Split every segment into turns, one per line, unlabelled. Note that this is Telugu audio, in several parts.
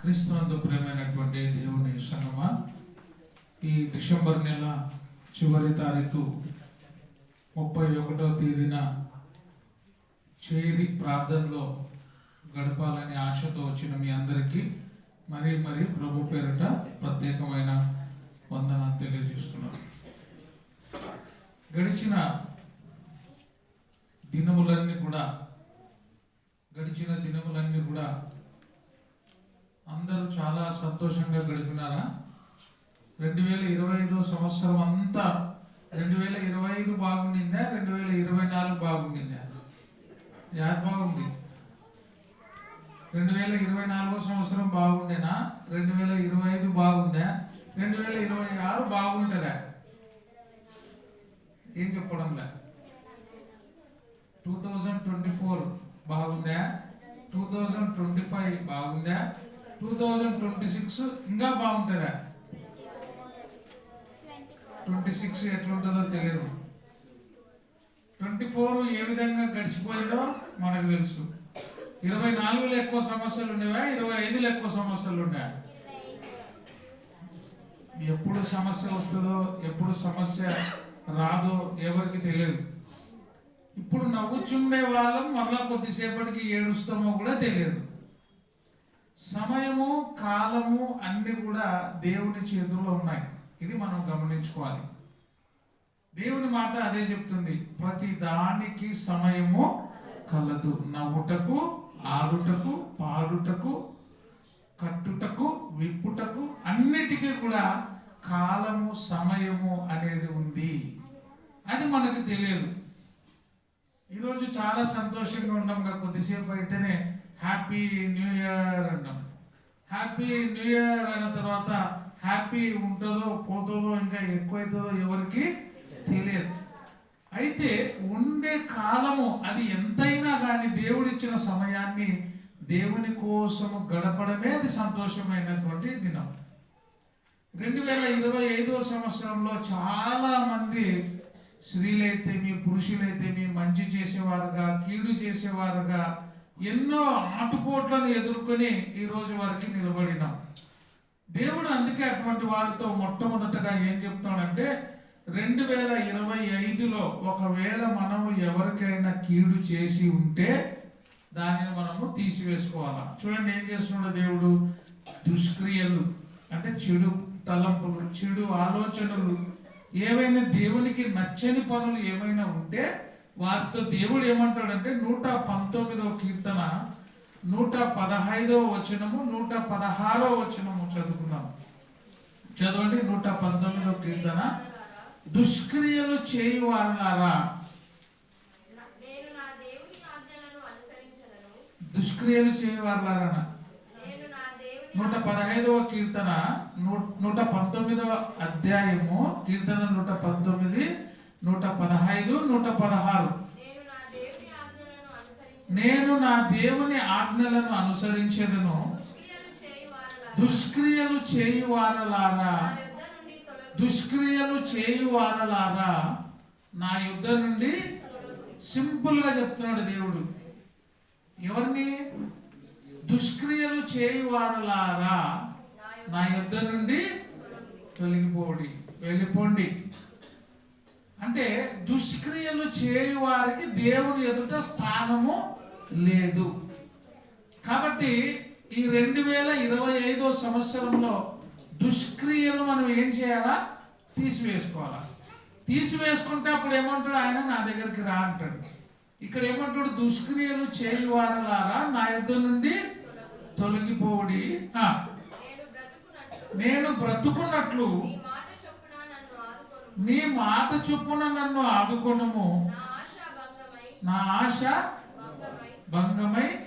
క్రీస్తునందు ప్రేమైనటువంటి దేవుని సంగమ? ఈ డిసెంబర్ నెల చివరి తారీఖు ముప్పై ఒకటో తేదీన చేరి ప్రార్థనలో గడపాలని ఆశతో వచ్చిన మీ అందరికీ మరీ మరీ ప్రభు పేరిట ప్రత్యేకమైన వందనాలు తెలియజేస్తున్నాను. గడిచిన దినములన్నీ కూడా గడిచిన దినములన్నీ కూడా అందరూ చాలా సంతోషంగా గడిపినారా? రెండు వేల ఇరవై ఐదో సంవత్సరం అంతా రెండు వేల ఇరవై ఐదు బాగుండిందా? రెండు వేల ఇరవై నాలుగు బాగుండిందా? యాది బాగుంది. రెండు వేల ఇరవై నాలుగో సంవత్సరం బాగుండేనా? రెండు వేల ఇరవై ఐదు బాగుందా? రెండు వేల ఇరవై ఆరు బాగుంటుందా? ఏం చెప్పడంలే? టూ థౌజండ్ ట్వంటీ ఫోర్ బాగుందా? టూ థౌజండ్ ట్వంటీ ఫైవ్ బాగుందా? టూ థౌజండ్ ట్వంటీ సిక్స్ ఇంకా బాగుంటుందా? ట్వంటీ సిక్స్ ఎట్లుంటుందో తెలియదు ట్వంటీ ఫోర్ ఏ విధంగా గడిచిపోయిందో మనకు తెలుసు. ఇరవై నాలుగులో ఎక్కువ సమస్యలు ఉండేవా? ఇరవై ఐదులో ఎక్కువ సమస్యలు ఉండేవా? ఎప్పుడు సమస్య వస్తుందో ఎప్పుడు సమస్య రాదో ఎవరికి తెలియదు ఇప్పుడు నవ్వుచుండే వాళ్ళం మళ్ళా కొద్దిసేపటికి ఏడుస్తామో కూడా తెలియదు సమయము కాలము అన్ని కూడా దేవుని చేతుల్లో ఉన్నాయి. ఇది మనం గమనించుకోవాలి. దేవుని మాట అదే చెప్తుంది. ప్రతి దానికి సమయము కలదు. నవ్వుటకు ఆడుటకు పాడుటకు కట్టుటకు విప్పుటకు అన్నిటికీ కూడా కాలము సమయము అనేది ఉంది. అది మనకు తెలియదు. ఈరోజు చాలా సంతోషంగా ఉన్నాం కదా కొద్దిసేపు అయితేనే హ్యాపీ న్యూ ఇయర్ అన్నాం. హ్యాపీ న్యూ ఇయర్ అన్న తర్వాత హ్యాపీ ఉంటుందో పోతుందో ఇంకా ఎక్కువైతుందో ఎవరికి తెలియదు. అయితే ఉండే కాలము అది ఎంతైనా కానీ దేవుడిచ్చిన సమయాన్ని దేవుని కోసము గడపడమే అది సంతోషమైనటువంటి దినం. రెండు వేల ఇరవై ఐదో సంవత్సరంలో చాలా మంది స్త్రీలైతేమి పురుషులైతేమి మంచి చేసేవారుగా కీడు చేసేవారుగా ఎన్నో ఆటుపోట్లను ఎదుర్కొని ఈ రోజు వరకు నిలబడినాం. దేవుడు అందుకే అటువంటి వారితో మొట్టమొదటగా ఏం చెప్తాడంటే రెండు వేల ఇరవై ఐదులో ఒకవేళ మనము ఎవరికైనా కీడు చేసి ఉంటే దానిని మనము తీసివేసుకోవాలా? చూడండి ఏం చేస్తున్నాడు దేవుడు? దుష్క్రియలు అంటే చెడు తలంపులు చెడు ఆలోచనలు ఏవైనా దేవునికి నచ్చని పనులు ఏమైనా ఉంటే వారితో దేవుడు ఏమంటాడంటే నూట పంతొమ్మిదవ కీర్తన నూట పదహైదవ వచనము నూట పదహారో వచనము చదువుకున్నాం చదవండి నూట పంతొమ్మిదవ కీర్తన. దుష్క్రియలు చేయు వారులారా దుష్క్రియలు చేయు వారులారా
నేను నా దేవుని
నూట పదహైదవ కీర్తన నూ- నూట పంతొమ్మిదవ అధ్యాయము కీర్తన నూట పంతొమ్మిది. నూట పదహైదు నూట పదహారు.
నేను నా దేవుని ఆజ్ఞలను
అనుసరించేదను.
దుష్క్రియలు చేయువారలారా.
దుష్క్రియలు చేయువారలారా.
నా
యుద్ధ నుండి సింపుల్గా చెప్తున్నాడు దేవుడు. ఎవరిని? దుష్క్రియలు చేయువారలారా. నా యుద్ధ నుండి తొలగిపోడి. వెళ్ళిపోండి. అంటే దుష్క్రియలు చేయువారికి దేవుని ఎదుట స్థానము లేదు. కాబట్టి ఈ రెండు వేల ఇరవై ఐదో సంవత్సరంలో దుష్క్రియలు మనం ఏం చేయాలా? తీసివేసుకోవాలా. తీసివేసుకుంటే అప్పుడు ఏమంటాడు? ఆయన నా దగ్గరికి రా అంటాడు. ఇక్కడ ఏమంటాడు? దుష్క్రియలు చేయువారలారా నా యుద్ధ నుండి తొలగిపోడి
నేను బ్రతుకున్నట్లు
నేను బ్రతుకున్నట్లు
నీ మాట చొప్పున నన్ను ఆదుకొను
నీ మాట చొప్పున నన్ను ఆదుకొనుము.
నా ఆశ భంగమై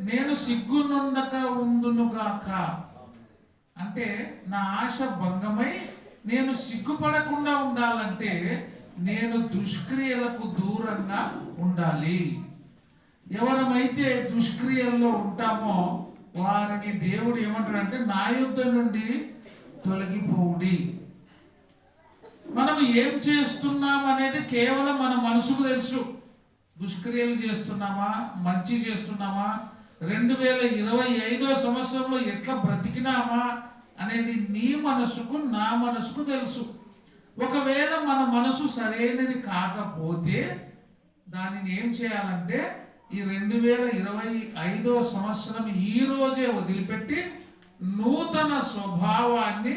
నేను సిగ్గునందక
ఉందునుగాక అంటే నా ఆశ భంగమై నేను సిగ్గుపడకుండా ఉండాలంటే నేను దుష్క్రియలకు దూరంగా ఉండాలి. ఎవరమైతే దుష్క్రియల్లో ఉంటామో వారిని దేవుడు ఏమంటాడంటే నా యుద్ధ నుండి తొలగిపోవుడి. మనం ఏం చేస్తున్నాం అనేది కేవలం మన మనసుకు తెలుసు. దుష్క్రియలు చేస్తున్నామా? మంచి చేస్తున్నామా? రెండు వేల ఇరవై ఐదో సంవత్సరంలో ఎట్లా బ్రతికినామా? అనేది నీ మనసుకు నా మనసుకు తెలుసు. ఒకవేళ మన మనసు సరైనది కాకపోతే దానిని ఏం చేయాలంటే ఈ రెండు వేల ఇరవై ఐదో సంవత్సరం ఈ రోజే వదిలిపెట్టి నూతన స్వభావాన్ని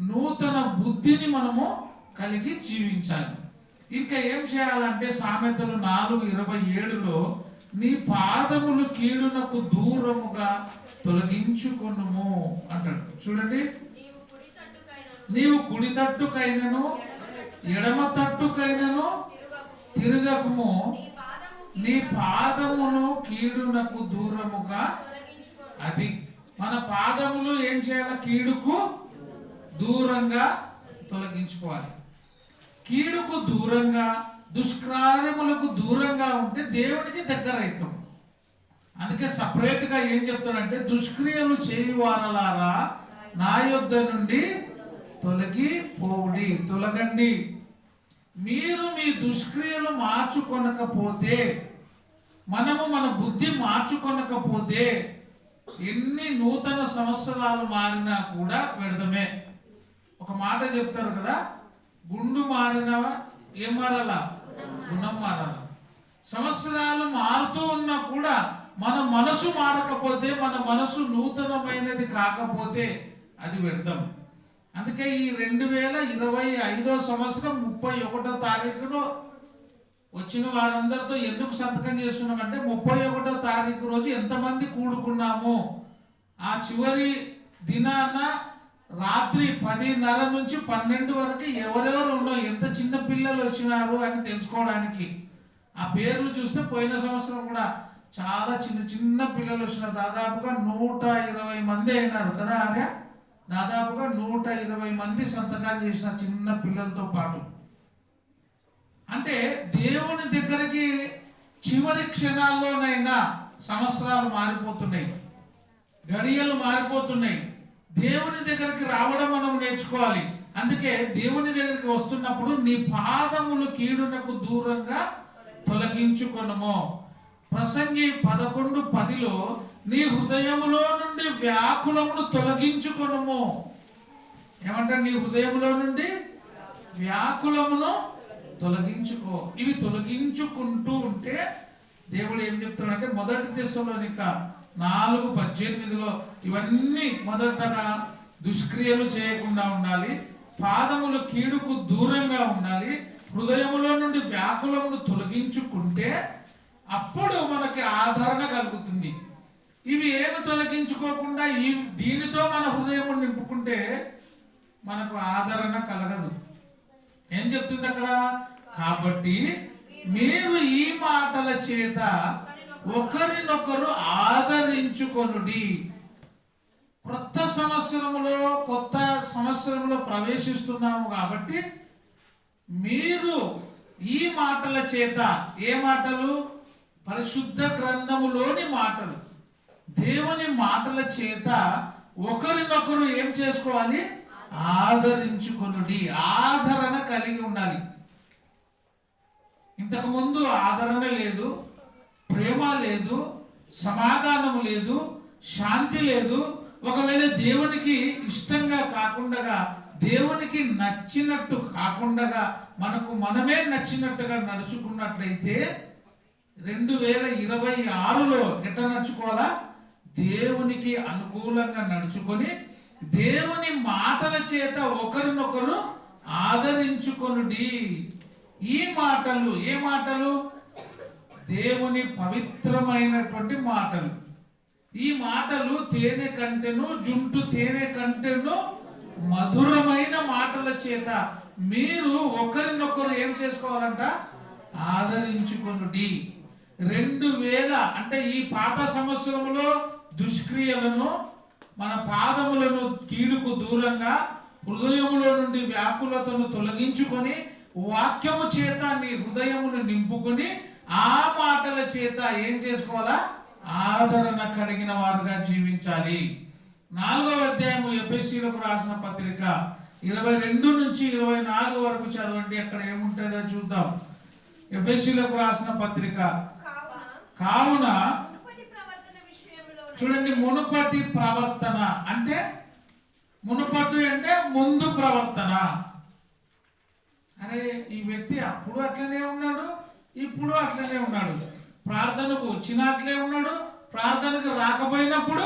నూతన బుద్ధిని మనము కలిగి జీవించాలి ఇంకా ఏం చేయాలంటే సామెతలు నాలుగు ఇరవై ఏడులో నీ పాదములు కీడునకు దూరముగా తొలగించుకొనుము అంటాడు. చూడండి.
నీవు కుడి తట్టుకైనను
ఎడమ తట్టుకైనను తిరగకము.
నీ
పాదమును కీడునకు దూరముగా అది. మన పాదములు ఏం చేయాలి? కీడుకు దూరంగా తొలగించుకోవాలి. కీడుకు దూరంగా దుష్కార్యములకు దూరంగా ఉంటే దేవునికి దగ్గర అవుతాం. అందుకే సపరేట్గా ఏం చెప్తాడంటే దుష్క్రియలు చేయి వారలారా నా యొద్ద నుండి తొలగి పోవుడి తొలగండి. మీరు మీ దుష్క్రియలు మార్చుకొనకపోతే మనము మన బుద్ధి మార్చుకొనకపోతే ఎన్ని నూతన సంవత్సరాలు మారినా కూడా వ్యర్థమే. ఒక మాట చెప్తారు కదా గుండు మారినవా? ఏం మారాలా? గుణం మారాలా. సంవత్సరాలు మారుతూ ఉన్నా కూడా మన మనసు మారకపోతే మన మనసు నూతనమైనది కాకపోతే అది వ్యర్థం. అందుకే ఈ రెండు వేల ఇరవై ఐదో సంవత్సరం ముప్పై ఒకటో తారీఖులో వచ్చిన వారందరితో ఎందుకు సంతకం చేస్తున్నామంటే ముప్పై ఒకటో తారీఖు రోజు ఎంతమంది కూడుకున్నాము? ఆ చివరి దినాన రాత్రి పదిన్నర నుంచి పన్నెండు వరకు ఎవరెవరు ఉండవు. ఎంత చిన్న పిల్లలు వచ్చినారు అని తెలుసుకోవడానికి. ఆ పేర్లు చూస్తే పోయిన సంవత్సరం కూడా చాలా చిన్న చిన్న పిల్లలు వచ్చిన దాదాపుగా నూట ఇరవై మంది అయినారు కదా ఆర్య? దాదాపుగా నూట ఇరవై మంది సంతకాలు చేసిన చిన్న పిల్లలతో పాటు. అంటే దేవుని దగ్గరికి చివరి క్షణాల్లోనైనా సంవత్సరాలు మారిపోతున్నాయి. గడియలు మారిపోతున్నాయి. దేవుని దగ్గరికి రావడం మనం నేర్చుకోవాలి. అందుకే దేవుని దగ్గరికి వస్తున్నప్పుడు నీ పాదములు కీడునకు దూరంగా తొలగించుకొనము. ప్రసంగి పదకొండు పదిలో నీ హృదయములో నుండి వ్యాకులమును తొలగించుకొనము. ఏమంటారు? నీ హృదయంలో నుండి వ్యాకులమును తొలగించుకో. ఇవి తొలగించుకుంటూ ఉంటే దేవుడు ఏం చెప్తున్నాడంటే మొదటి దేశంలోనిక నాలుగు పద్దెనిమిదిలో ఇవన్నీ మొదటగా దుష్క్రియలు చేయకుండా ఉండాలి పాదములు కీడుకు దూరంగా ఉండాలి హృదయములో నుండి వ్యాకులమును తొలగించుకుంటే అప్పుడు మనకి ఆదరణ కలుగుతుంది. ఇవి ఏమి తొలగించుకోకుండా ఈ దీనితో మన హృదయం నింపుకుంటే మనకు ఆదరణ కలగదు. ఏం చెప్తుంది అక్కడ? కాబట్టి మీరు ఈ మాటల చేత ఒకరినొకరు ఆదరించుకొనుడి కొత్త సంవత్సరములో కొత్త సంవత్సరంలో ప్రవేశిస్తున్నాము కాబట్టి మీరు ఈ మాటల చేత ఏ మాటలు? పరిశుద్ధ గ్రంథములోని మాటలు. దేవుని మాటల చేత ఒకరినొకరు ఏం చేసుకోవాలి? ఆదరించుకొనుడి. ఆదరణ కలిగి ఉండాలి. ఇంతకుముందు ఆదరణ లేదు ప్రేమ లేదు సమాధానం లేదు శాంతి లేదు. ఒకవేళ దేవునికి ఇష్టంగా కాకుండా దేవునికి నచ్చినట్టు కాకుండా మనకు మనమే నచ్చినట్టుగా నడుచుకున్నట్లయితే రెండు వేల ఇరవై ఆరులో ఎట నడుచుకోవాలా? దేవునికి అనుకూలంగా నడుచుకొని దేవుని మాటల చేత ఒకరినొకరు ఆదరించుకొనుడి. ఈ మాటలు ఏ మాటలు? దేవుని పవిత్రమైనటువంటి మాటలు. ఈ మాటలు తేనె కంటెను జుంటు తేనె కంటెను మధురమైన మాటల చేత మీరు ఒకరినొకరు ఏం చేసుకోవాలంట? ఆదరించుకొనుడి. రెండు వేల అంటే ఈ పాత సంవత్సరంలో దుష్క్రియలను మన పాదములను కీడుకు దూరంగా హృదయములో నుండి వ్యాకులతను తొలగించుకొని వాక్యము చేత నీ హృదయమును నింపుకొని ఆ మాటల చేత ఏం చేసుకోవాలా? ఆదరణ కలిగిన వారుగా జీవించాలి. నాలుగవ అధ్యాయము ఎపిసీలకు రాసిన పత్రిక ఇరవై రెండు నుంచి ఇరవై నాలుగు వరకు చదవండి అక్కడ ఏముంటుందో చూద్దాం. ఎఫ్ఎస్సీలకు రాసిన పత్రిక.
కావున
చూడండి మునుపటి ప్రవర్తన అంటే మునుపటి అంటే ముందు ప్రవర్తన. అరే ఈ వ్యక్తి అప్పుడు అట్లనే ఉన్నాడు ఇప్పుడు అట్లనే ఉన్నాడు. ప్రార్థనకు వచ్చినా అట్లే ఉన్నాడు. ప్రార్థనకు రాకపోయినప్పుడు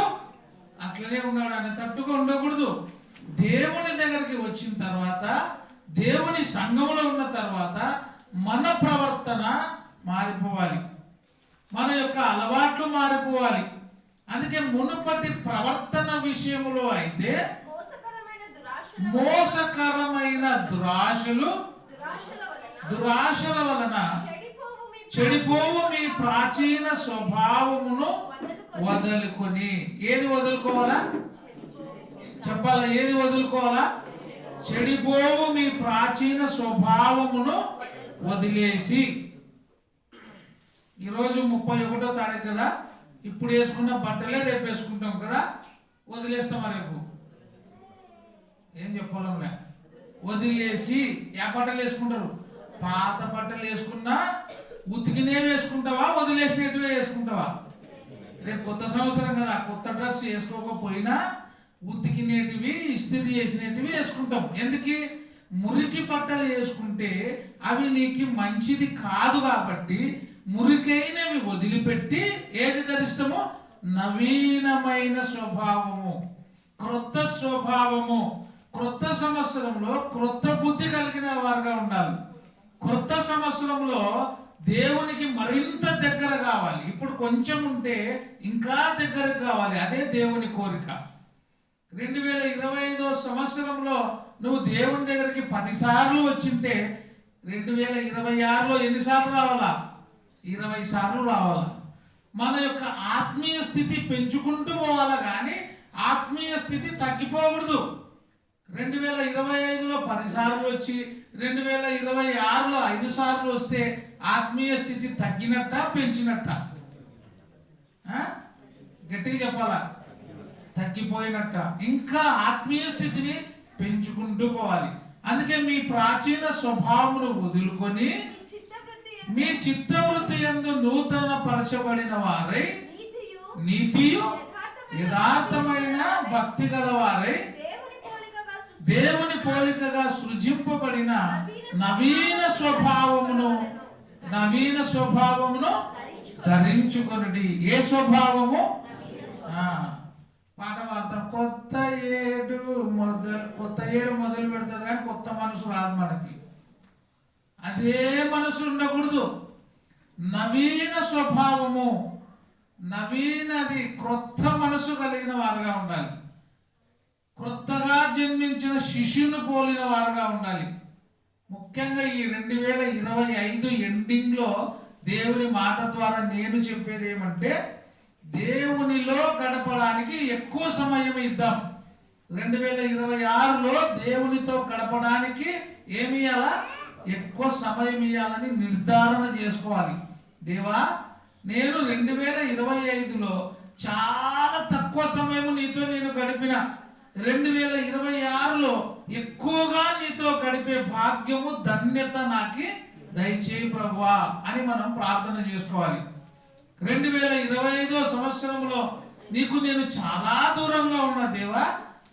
అట్లనే ఉన్నాడు అని తట్టుగా ఉండకూడదు. దేవుని దగ్గరికి వచ్చిన తర్వాత దేవుని సంఘములో ఉన్న తర్వాత మన ప్రవర్తన మారిపోవాలి. మన యొక్క అలవాట్లు మారిపోవాలి. అందుకే మునుపటి ప్రవర్తన విషయంలో అయితే
మోసకరమైన దురాశల
దురాశల
వలన చెడిపోవు మీ
ప్రాచీన స్వభావమును
వదలుకొని.
వదులుకొని. ఏది వదులుకోవాలా? చెప్పాలా? ఏది వదులుకోవాలా? చెడిపోవు మీ ప్రాచీన స్వభావమును వదిలేసి. ఈరోజు ముప్పై ఒకటో తారీఖు కదా? ఇప్పుడు వేసుకున్న బట్టలే రేపు వేసుకుంటాం కదా? వదిలేస్తాం రేపు? ఏం చెప్పాలంలే వదిలేసి. ఏ బట్టలు వేసుకుంటారు? పాత బట్టలు వేసుకున్నా ఉతికినే వేసుకుంటావా వదిలేసినట్టువే వేసుకుంటావా? రేపు కొత్త సంవత్సరం కదా కొత్త డ్రెస్ వేసుకోకపోయినా ఉతికినేటివి ఇస్త్రీ చేసినటివి వేసుకుంటాం. ఎందుకు? మురికి బట్టలు వేసుకుంటే అవి నీకు మంచిది కాదు కాబట్టి మురికైనవి వదిలిపెట్టి ఏది ధరిస్తామో? నవీనమైన స్వభావము. క్రొత్త స్వభావము. క్రొత్త సంవత్సరంలో క్రొత్త బుద్ధి కలిగిన వారుగా ఉండాలి. క్రొత్త సంవత్సరంలో దేవునికి మరింత దగ్గర కావాలి. ఇప్పుడు కొంచెం ఉంటే ఇంకా దగ్గర కావాలి. అదే దేవుని కోరిక. రెండు వేల ఇరవై ఐదో సంవత్సరంలో నువ్వు దేవుని దగ్గరికి పదిసార్లు వచ్చింటే రెండు వేల ఇరవై ఆరులో ఎన్నిసార్లు రావాలా? ఇరవై సార్లు రావాలా? మన యొక్క ఆత్మీయ స్థితి పెంచుకుంటూ పోవాలా కానీ ఆత్మీయ స్థితి తగ్గిపోకూడదు. రెండు వేల ఇరవై ఐదులో పదిసార్లు వచ్చి రెండు వేల ఇరవై ఆరులో ఐదు సార్లు వస్తే ఆత్మీయ స్థితి తగ్గినట్ట పెంచినట్ట? గట్టిగా చెప్పాలా? తగ్గిపోయినట్ట? ఇంకా ఆత్మీయ స్థితిని పెంచుకుంటూ పోవాలి. అందుకే మీ ప్రాచీన స్వభావమును వదులుకొని
మీ చిత్తవృత్తి
ఎందు నూతన పరచబడిన వారై
నీతియు
నీతియు యథార్థమైన భక్తి గలవారై
దేవుని పోలికగా
సృజింపబడిన నవీన స్వభావమును నవీన స్వభావమును ధరించుకొనుడి. ఏ స్వభావము? పాట పాడతాం. కొత్త ఏడు మొదలు కొత్త ఏడు మొదలు పెడుతుంది కానీ కొత్త మనసు రాదు మనకి. అదే మనసు ఉండకూడదు. నవీన స్వభావము నవీనది క్రొత్త మనసు కలిగిన వారుగా ఉండాలి. క్రొత్తగా జన్మించిన శిష్యుని పోలిన వారుగా ఉండాలి. ముఖ్యంగా ఈ రెండు వేల ఇరవై ఐదు ఎండింగ్లో దేవుని మాట ద్వారా నేను చెప్పేది ఏమంటే దేవునిలో గడపడానికి ఎక్కువ సమయం ఇద్దాం. రెండు వేల ఇరవై ఆరులో దేవునితో గడపడానికి ఏమి ఇవ్వాలా ఎక్కువ సమయం ఇవ్వాలని నిర్ధారణ చేసుకోవాలి. దేవా నేను రెండు వేల ఇరవై ఐదులో చాలా తక్కువ సమయం నీతో నేను గడిపిన. రెండు వేల ఇరవై ఆరులో ఎక్కువగా నీతో గడిపే భాగ్యము ధన్యత నాకి దయచేయి ప్రభువా అని మనం ప్రార్థన చేసుకోవాలి. రెండు వేల ఇరవై ఐదో సంవత్సరంలో నీకు నేను చాలా దూరంగా ఉన్నా దేవా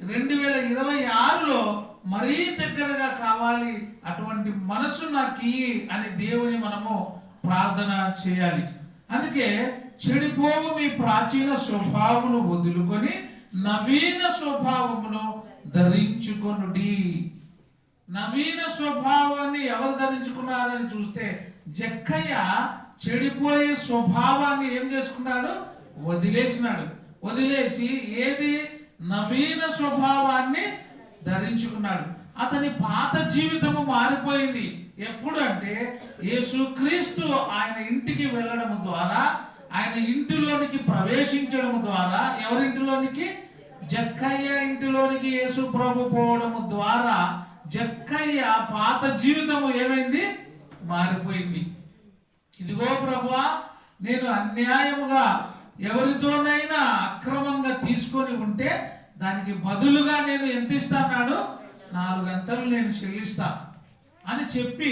రెండు వేల ఇరవై ఆరులో మరీ దగ్గరగా కావాలి అటువంటి మనసు నాకు అని దేవుని మనము ప్రార్థన చేయాలి. అందుకే చెడిపోవు మీ ప్రాచీన స్వభావమును వదులుకొని నవీన స్వభావమును ధరించుకొనుడి. నవీన స్వభావాన్ని ఎవరు ధరించుకున్నారని చూస్తే జక్కయ్య చెడిపోయే స్వభావాన్ని ఏం చేసుకున్నాడు? వదిలేసినాడు. వదిలేసి ఏది? నవీన స్వభావాన్ని ధరించుకున్నాడు. అతని పాత జీవితము మారిపోయింది. ఎప్పుడు అంటే యేసుక్రీస్తు ఆయన ఇంటికి వెళ్ళడం ద్వారా ఆయన ఇంటిలోనికి ప్రవేశించడం ద్వారా ఎవరింటిలోనికి? జక్కయ్య ఇంటిలోనికి యేసు ప్రభు పోవడము ద్వారా జక్కయ్య పాత జీవితము ఏమైంది? మారిపోయింది. ఇదిగో ప్రభువా నేను అన్యాయముగా ఎవరితోనైనా అక్రమంగా తీసుకొని ఉంటే దానికి బదులుగా నేను ఎంత ఇస్తాను నాలుగు అంతలు నేను చెల్లిస్తా అని చెప్పి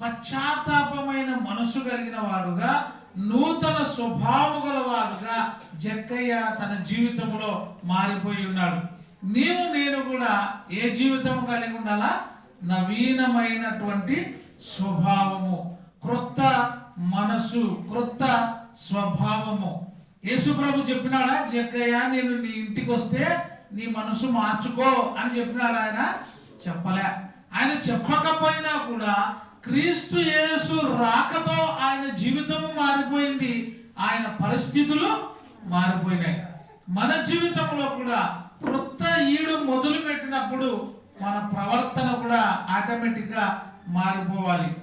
పశ్చాత్తాపమైన మనసు కలిగిన వాడుగా నూతన స్వభావం గలవాడుగా జక్కయ్య తన జీవితంలో మారిపోయి ఉన్నాడు. నీవు నేను కూడా ఏ జీవితం కలిగి ఉండాలా? నవీనమైనటువంటి స్వభావము క్రొత్త మనస్సు క్రొత్త స్వభావము. యేసు ప్రభు చెప్పినాడా? జక్కయ్య నేను నీ ఇంటికి వస్తే నీ మనసు మార్చుకో అని చెప్పినాడు ఆయన. చెప్పలే. ఆయన చెప్పకపోయినా కూడా క్రీస్తు యేసు రాకతో ఆయన జీవితము మారిపోయింది. ఆయన పరిస్థితులు మారిపోయినాయి. మన జీవితంలో కూడా క్రొత్త ఈడు మొదలు పెట్టినప్పుడు మన ప్రవర్తన కూడా ఆటోమేటిక్గా మారిపోవాలి.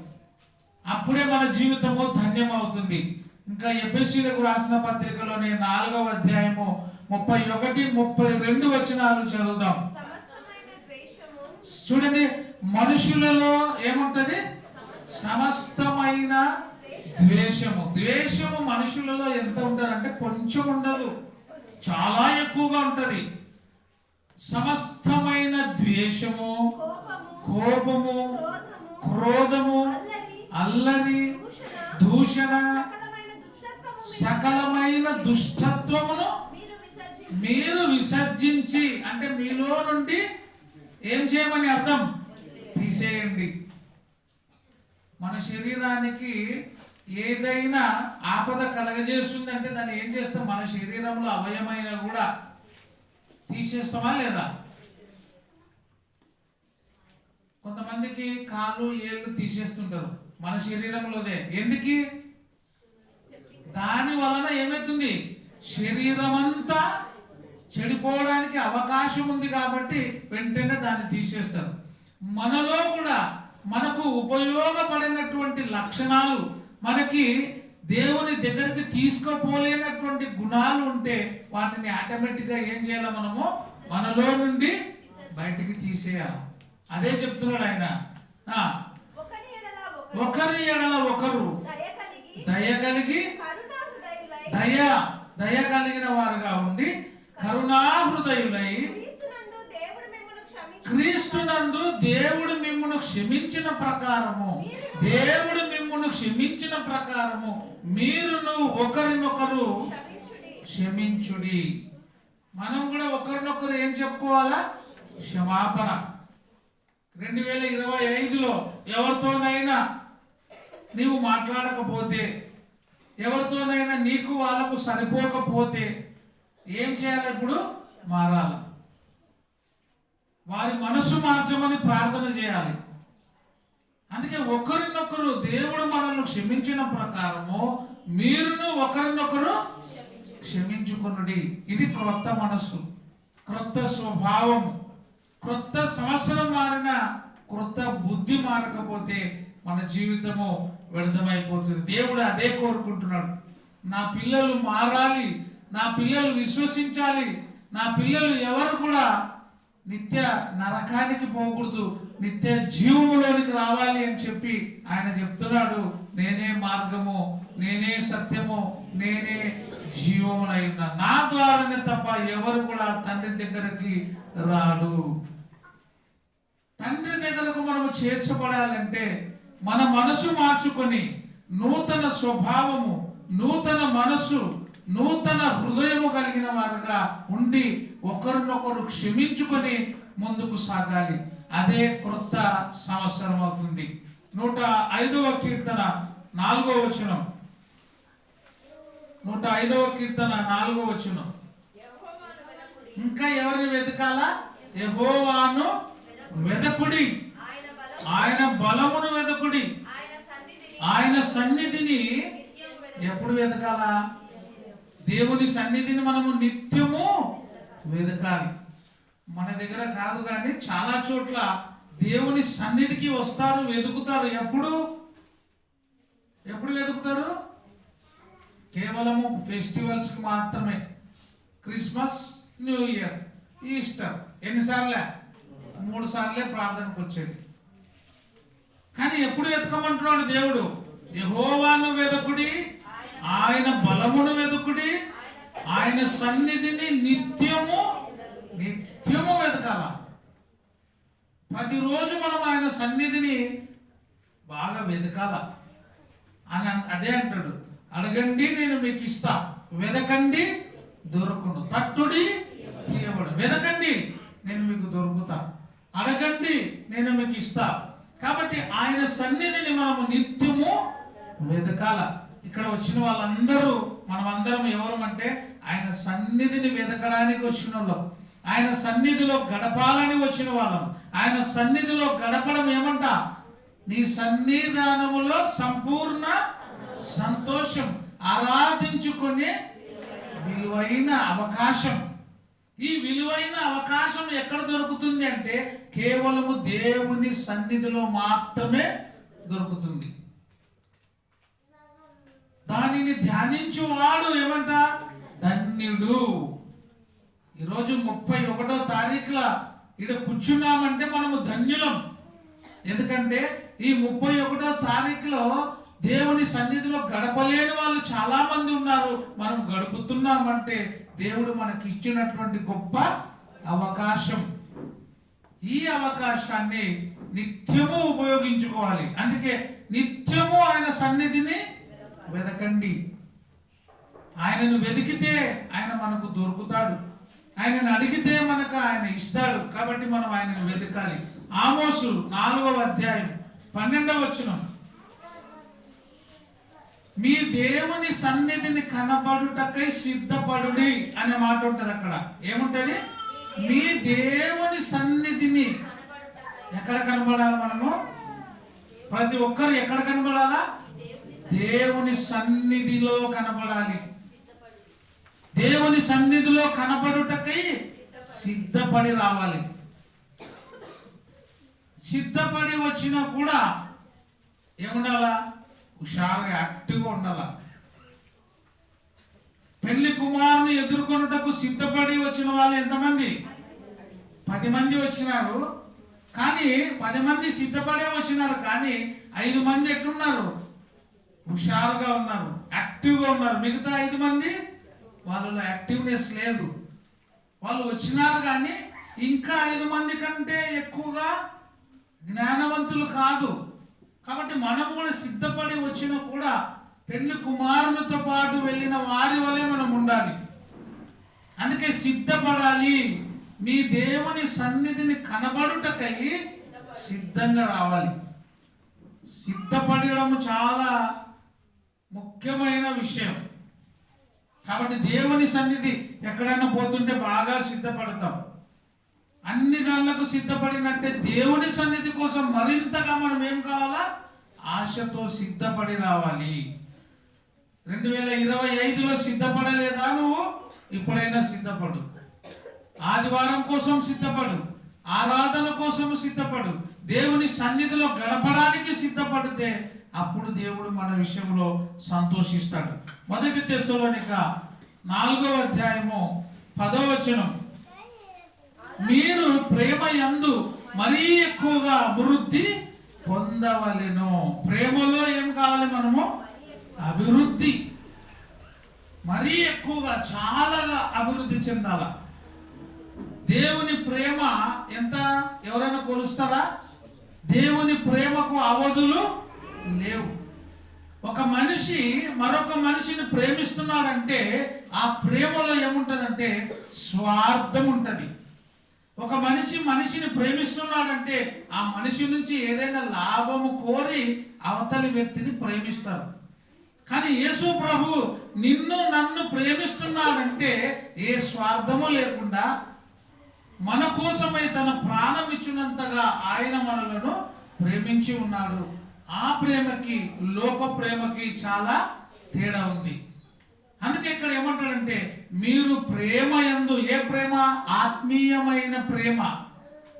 అప్పుడే మన జీవితము ధన్యమవుతుంది. ఇంకా ఎపిసీలకు రాసిన పత్రికలోని నాలుగవ అధ్యాయము ముప్పై ఒకటి ముప్పై రెండు వచనాలు చదువుదాం. చూడండి మనుషులలో ఏముంటది? సమస్తమైన ద్వేషము. ద్వేషము మనుషులలో ఎంత ఉంటారంటే అంటే కొంచెం ఉండదు. చాలా ఎక్కువగా ఉంటుంది. సమస్తమైన ద్వేషము
కోపము క్రోధము అల్లరి దూషణ సకలమైన దుష్టత్వమును మీరు విసర్జించి
అంటే మీలో నుండి ఏం చేయమని అర్థం? తీసేయండి. మన శరీరానికి ఏదైనా ఆపద కలగజేస్తుంది అంటే దాన్ని ఏం చేస్తాం? మన శరీరంలో అవయమైన కూడా తీసేస్తామా లేదా? కొంతమందికి కాళ్ళు ఏళ్ళు తీసేస్తుంటారు. మన శరీరంలోదే. ఎందుకు? దాని వలన ఏమవుతుంది శరీరం అంతా చెడిపోవడానికి అవకాశం ఉంది కాబట్టి వెంటనే దాన్ని తీసేస్తారు. మనలో కూడా మనకు ఉపయోగపడినటువంటి లక్షణాలు మనకి దేవుని దగ్గరికి తీసుకుపోలేనటువంటి గుణాలు ఉంటే వాటిని ఆటోమేటిక్గా ఏం చేయాలి మనము? మనలో నుండి బయటికి తీసేయాలి. అదే చెప్తున్నాడు ఆయన. ఆ,
ఒకరి ఎడల ఒకరు. దయ కలిగి
దయ దయ కలిగిన వారుగా ఉండి కరుణాహృదయులై
క్రీస్తునందు దేవుడు
క్షమించిన ప్రకారము దేవుడు మిమ్మల్ని క్షమించిన ప్రకారము మీరును ఒకరినొకరు
క్షమించుడి
క్షమించుడి. మనం కూడా ఒకరినొకరు ఏం చెప్పుకోవాలా? క్షమాపణ. రెండు వేల ఇరవై ఐదులో ఎవరితోనైనా నీవు మాట్లాడకపోతే ఎవరితోనైనా నీకు వాళ్ళకు సరిపోకపోతే ఏం చేయాలి ఇప్పుడు? మారాలి. వారి మనసు మార్చమని ప్రార్థన చేయాలి. అందుకే ఒకరినొకరు దేవుడు మనల్ని క్షమించిన ప్రకారము మీరును ఒకరినొకరు క్షమించుకునుడి. ఇది క్రొత్త మనస్సు క్రొత్త స్వభావం క్రొత్త సంవత్సరం మారిన క్రొత్త బుద్ధి మారకపోతే మన జీవితము వ్యర్థమైపోతుంది. దేవుడు అదే కోరుకుంటున్నాడు. నా పిల్లలు మారాలి నా పిల్లలు విశ్వసించాలి నా పిల్లలు ఎవరు కూడా నిత్య నరకానికి పోకూడదు. నిత్య జీవములోనికి రావాలి అని చెప్పి ఆయన చెప్తున్నాడు నేనే మార్గము నేనే సత్యము నేనే జీవమునై ఉన్నా. నా ద్వారానే తప్ప ఎవరు కూడా తండ్రి దగ్గరికి రాడు. తండ్రి దగ్గరకు మనము చేర్చబడాలంటే మన మనసు మార్చుకొని నూతన స్వభావము నూతన మనస్సు నూతన హృదయము కలిగిన వారుగా ఉండి ఒకరినొకరు క్షమించుకొని ముందుకు సాగాలి. అదే క్రొత్త సంవత్సరం అవుతుంది. నూట ఐదవ కీర్తన నాలుగో వచనం. నూట ఐదవ కీర్తన నాలుగో వచనం. ఇంకా ఎవరిని వెతకాలా? యెహోవాను వెదకుడి.
ఆయన
బలమును వెదకుడి.
ఆయన సన్నిధిని
ఎప్పుడు వెతకాలా? దేవుని సన్నిధిని మనము నిత్యము వెతకాలి మన దగ్గర కాదు కానీ చాలా చోట్ల దేవుని సన్నిధికి వస్తారు వెతుకుతారు. ఎప్పుడు? ఎప్పుడు వెతుకుతారు? కేవలము ఫెస్టివల్స్కి మాత్రమే. క్రిస్మస్ న్యూ ఇయర్ ఈస్టర్ ఎన్నిసార్లే? మూడు సార్లే ప్రార్థనకు వచ్చేది. కానీ ఎప్పుడు వెతకమంటున్నాడు దేవుడు? యహోవాను వెదకుడి ఆయన బలమును వెదకుడి ఆయన సన్నిధిని నిత్యము నిత్యము వెతకాల ప్రతిరోజు మనం ఆయన సన్నిధిని బాగా వెతకాల అని అదే అంటాడు. అడగండి నేను మీకు ఇస్తా. వెదకండి దొరకును. తట్టుడి తీయబడు. వెదకండి నేను మీకు దొరుకుతా. అడగండి నేను మీకు ఇస్తా. కాబట్టి ఆయన సన్నిధిని మనము నిత్యము వెదకాల. ఇక్కడ వచ్చిన వాళ్ళందరూ మనమందరం అందరం ఎవరమంటే ఆయన సన్నిధిని వెదకడానికి వచ్చిన వాళ్ళం ఆయన సన్నిధిలో గడపాలని వచ్చిన వాళ్ళం. ఆయన సన్నిధిలో గడపడం ఏమంట? నీ సన్నిధానములో సంపూర్ణ సంతోషం ఆరాధించుకునే విలువైన అవకాశం. ఈ విలువైన అవకాశం ఎక్కడ దొరుకుతుంది అంటే కేవలము దేవుని సన్నిధిలో మాత్రమే దొరుకుతుంది. దానిని ధ్యానించువాడు ఏమంట? ధన్యుడు. ఈరోజు ముప్పై ఒకటో తారీఖుల ఇక్కడ కూర్చున్నామంటే మనము ధన్యులం. ఎందుకంటే ఈ ముప్పై ఒకటో తారీఖులో దేవుని సన్నిధిలో గడపలేని వాళ్ళు చాలా మంది ఉన్నారు. మనం గడుపుతున్నామంటే దేవుడు మనకి ఇచ్చినటువంటి గొప్ప అవకాశం. ఈ అవకాశాన్ని నిత్యము ఉపయోగించుకోవాలి. అందుకే నిత్యము ఆయన సన్నిధిని వెదకండి. ఆయనను వెతికితే ఆయన మనకు దొరుకుతాడు. ఆయనను అడిగితే మనకు ఆయన ఇస్తాడు. కాబట్టి మనం ఆయనను వెతకాలి. ఆమోసు నాలుగవ అధ్యాయం పన్నెండవ వచ్చిన మీ దేవుని సన్నిధిని కనబడుటకై సిద్ధపడుడి అనే మాట ఉంటుంది అక్కడ. ఏముంటది? మీ దేవుని సన్నిధిని ఎక్కడ కనబడాలి మనము? ప్రతి ఒక్కరు ఎక్కడ కనబడాలా? దేవుని సన్నిధిలో కనబడాలి. దేవుని సన్నిధిలో కనపడుటకై సిద్ధపడి రావాలి. సిద్ధపడి వచ్చినా కూడా ఏముండాలా? హుషారుగా యాక్టివ్గా ఉండాలా? పెళ్ళి కుమారుని ఎదుర్కొనుటకు సిద్ధపడి వచ్చిన వాళ్ళు ఎంతమంది? పది మంది వచ్చినారు. కానీ పది మంది సిద్ధపడే వచ్చినారు. కానీ ఐదు మంది ఎట్లున్నారు? హుషారుగా ఉన్నారు. యాక్టివ్గా ఉన్నారు. మిగతా ఐదు మంది వాళ్ళలో యాక్టివ్నెస్ లేదు. వాళ్ళు వచ్చినారు కానీ ఇంకా ఐదు మంది కంటే ఎక్కువగా జ్ఞానవంతులు కాదు. కాబట్టి మనం కూడా సిద్ధపడి వచ్చినా కూడా పెళ్ళి కుమారులతో పాటు వెళ్ళిన వారి వలె మనం ఉండాలి. అందుకే సిద్ధపడాలి. మీ దేవుని సన్నిధిని కనబడుటకై సిద్ధంగా రావాలి. సిద్ధపడడం చాలా ముఖ్యమైన విషయం. కాబట్టి దేవుని సన్నిధి ఎక్కడైనా పోతుంటే బాగా సిద్ధపడతాం. అన్ని దానిలకు సిద్ధపడినట్టే దేవుని సన్నిధి కోసం మరింతగా మనం ఏం కావాలా? ఆశతో సిద్ధపడి రావాలి. రెండు వేల ఇరవై ఐదులో సిద్ధపడలేదా నువ్వు? ఇప్పుడైనా సిద్ధపడు. ఆదివారం కోసం సిద్ధపడు. ఆరాధన కోసం సిద్ధపడు. దేవుని సన్నిధిలో గడపడానికి సిద్ధపడితే అప్పుడు దేవుడు మన విషయంలో సంతోషిస్తాడు. మొదటి తెశలోనిక నాలుగవ అధ్యాయము పదవచనం మీరు ప్రేమ యందు మరీ ఎక్కువగా అభివృద్ధి పొందవలెను. ప్రేమలో ఏం కావాలి మనము? అభివృద్ధి. మరీ ఎక్కువగా చాలా అభివృద్ధి చెందాల. దేవుని ప్రేమ ఎంత? ఎవరైనా కొలుస్తారా? దేవుని ప్రేమకు అవధులు లేవు. ఒక మనిషి మరొక మనిషిని ప్రేమిస్తున్నాడంటే ఆ ప్రేమలో ఏముంటదంటే స్వార్థం ఉంటుంది. ఒక మనిషి మనిషిని ప్రేమిస్తున్నాడంటే ఆ మనిషి నుంచి ఏదైనా లాభము కోరి అవతలి వ్యక్తిని ప్రేమిస్తారు. కానీ యేసు ప్రభు నిన్ను నన్ను ప్రేమిస్తున్నాడంటే ఏ స్వార్థము లేకుండా మన కోసమై తన ప్రాణం ఇచ్చినంతగా ఆయన మనలను ప్రేమించి ఉన్నాడు. ఆ ప్రేమకి లోక ప్రేమకి చాలా తేడా ఉంది. అందుకే ఇక్కడ ఏమంటాడంటే మీరు ప్రేమ యందు ఏ ప్రేమ? ఆత్మీయమైన ప్రేమ.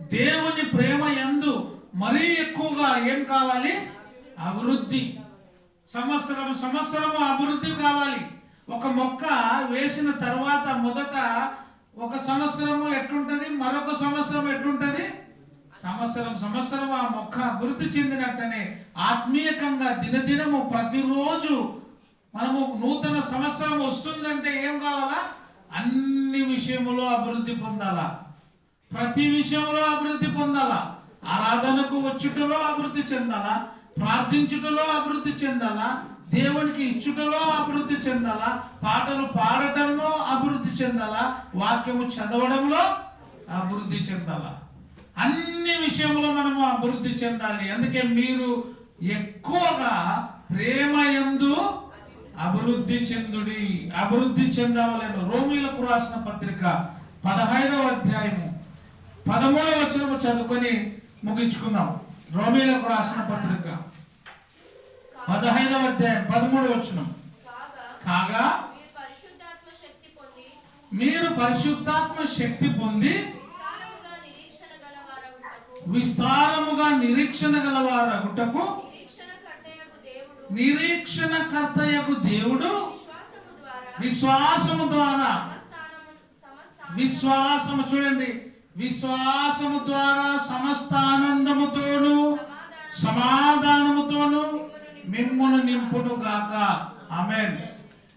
దేవుని ప్రేమ యందు మరీ ఎక్కువగా ఏం కావాలి? అభివృద్ధి. సంవత్సరం సంవత్సరము అభివృద్ధి కావాలి. ఒక మొక్క వేసిన తర్వాత మొదట ఒక సంవత్సరము ఎట్లుంటుంది? మరొక సంవత్సరం ఎట్లుంటుంది? సంవత్సరం సంవత్సరం ఆ మొక్క అభివృద్ధి చెందినట్టనే ఆత్మీయకంగా దినదినము ప్రతిరోజు మనము నూతన సంవత్సరం వస్తుందంటే ఏం కావాలా? అన్ని విషయములో అభివృద్ధి పొందాలా. ప్రతి విషయంలో అభివృద్ధి పొందాలా. ఆరాధనకు వచ్చుటలో అభివృద్ధి చెందాలా. ప్రార్థించుటలో అభివృద్ధి చెందాలా. దేవునికి ఇచ్చుటలో అభివృద్ధి చెందాలా. పాటలు పాడటంలో అభివృద్ధి చెందాలా. వాక్యము చదవడంలో అభివృద్ధి చెందాలా. అన్ని విషయంలో మనము అభివృద్ధి చెందాలి. అందుకే మీరు ఎక్కువగా ప్రేమ యందు అభివృద్ధి చెందుడి. అభివృద్ధి చెందవలను రోమిలకు రాసిన పత్రిక పదహైదవ అధ్యాయము పదమూడవ వచనము చదువుకొని ముగించుకుందాం. రోమిలకు రాసిన పత్రిక పదహైదవ అధ్యాయం పదమూడవ వచనం.
కాగా
కాగా
మీరు పరిశుద్ధాత్మ శక్తి పొంది
మీరు పరిశుద్ధాత్మ శక్తి పొంది
విస్తారముగా నిరీక్షణ గలవారగుటకు
విస్తారముగా నిరీక్షణ గలవారగుటకు
నిరీక్షణ కర్తయగు దేవుడు
నిరీక్షణ కర్తయ్యకు దేవుడు
విశ్వాసము ద్వారా
విశ్వాసము చూడండి. విశ్వాసము ద్వారా సమస్త ఆనందముతోను సమాధానముతోను మిమ్మును నింపును గాక. ఆమెన్.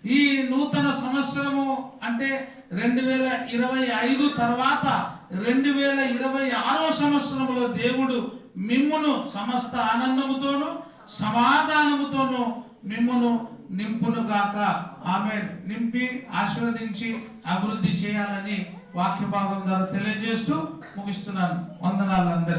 ఈ నూతన సంవత్సరము అంటే రెండు వేల ఇరవై ఐదు తర్వాత రెండు వేల ఇరవై ఆరో సంవత్సరంలో దేవుడు మిమ్మును సమస్త ఆనందముతోను సమాధానముతోను మిమ్మును నింపును గాక ఆమె నింపి ఆశీర్వదించి అభివృద్ధి చేయాలని వాక్య భాగం ద్వారా తెలియజేస్తూ ముగిస్తున్నాను. వందనాలు అందరికీ.